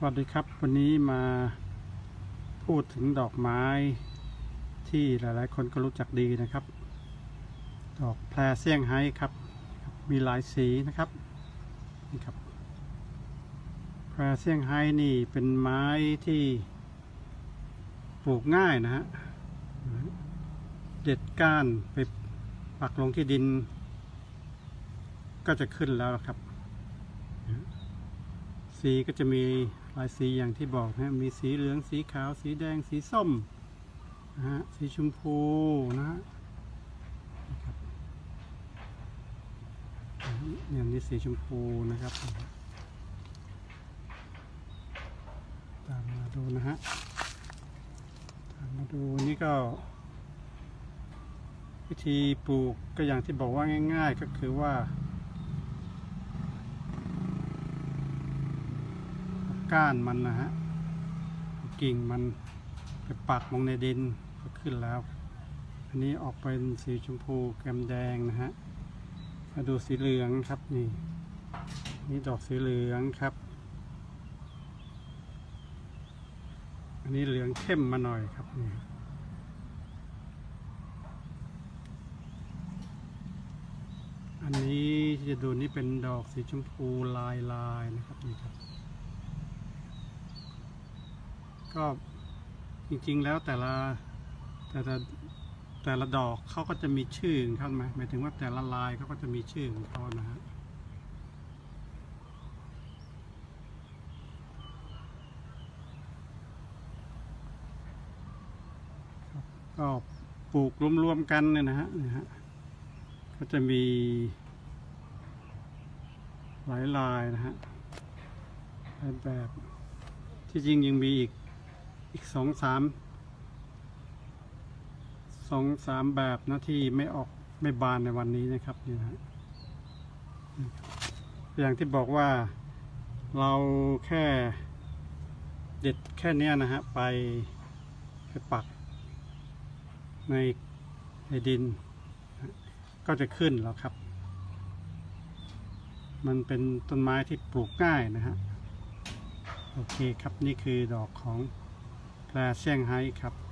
สวัสดีครับวันนี้มาพูดถึงดอกไม้ที่หลายๆ คนก็รู้จักดีนะครับ ดอกแพรเซี่ยงไฮ้ครับ มีหลายสีนะครับนี่ครับแพรเซี่ยงไฮ้นี่เป็นไม้ที่ปลูกง่ายนะฮะเด็ดก้านไปปักลงที่ดิน ก็จะขึ้นแล้วครับ สีก็จะมีหลายสีอย่างที่บอกนะมีสีเหลืองสีขาว สีแดงสีส้มนะฮะสีชมพูนะฮะนี่ครับเนี่ยนี่สีชมพูนะครับ ตามมาดูนะฮะ ตามมาดูนี่ก็ วิธีปลูกก็อย่างที่บอกว่าง่าย ๆ ก็คือว่า ก้านมันนะฮะกิ่งมันไปปักลงในดินก็ขึ้นแล้ว อันนี้ออกเป็นสีชมพูแกมแดงนะฮะมาดูสีเหลืองครับนี่ นี่ดอกสีเหลืองครับ อันนี้เหลืองเข้มมาหน่อยครับนี่อันนี้ที่จะดูนี่เป็นดอกสีชมพูลายลายนะครับนี่ครับ ก็จริงๆแล้วแต่ละแต่ละแต่ละดอกเขาก็จะมีชื่อของเขาไหมหมายถึงว่าแต่ละลายเขาก็จะมีชื่อของเขานะฮะก็ปลูกรวมๆกันเนี่ยนะฮะนี่ยฮะก็จะมีหลายลายนะฮะหลายแบบที่จริงยังมีอีก อีกสองสามสองสามแบบนะที่ไม่ออกไม่บานในวันนี้นะครับนี่นะอย่างที่บอกว่าเราแค่เด็ดแค่เนี้ยนะฮะไปไปปักในในดิน ก็จะขึ้นแล้วครับ มันเป็นต้นไม้ที่ปลูกง่ายนะฮะ โอเคครับนี่คือดอกของ แพรเซี่ยงไฮ้ครับ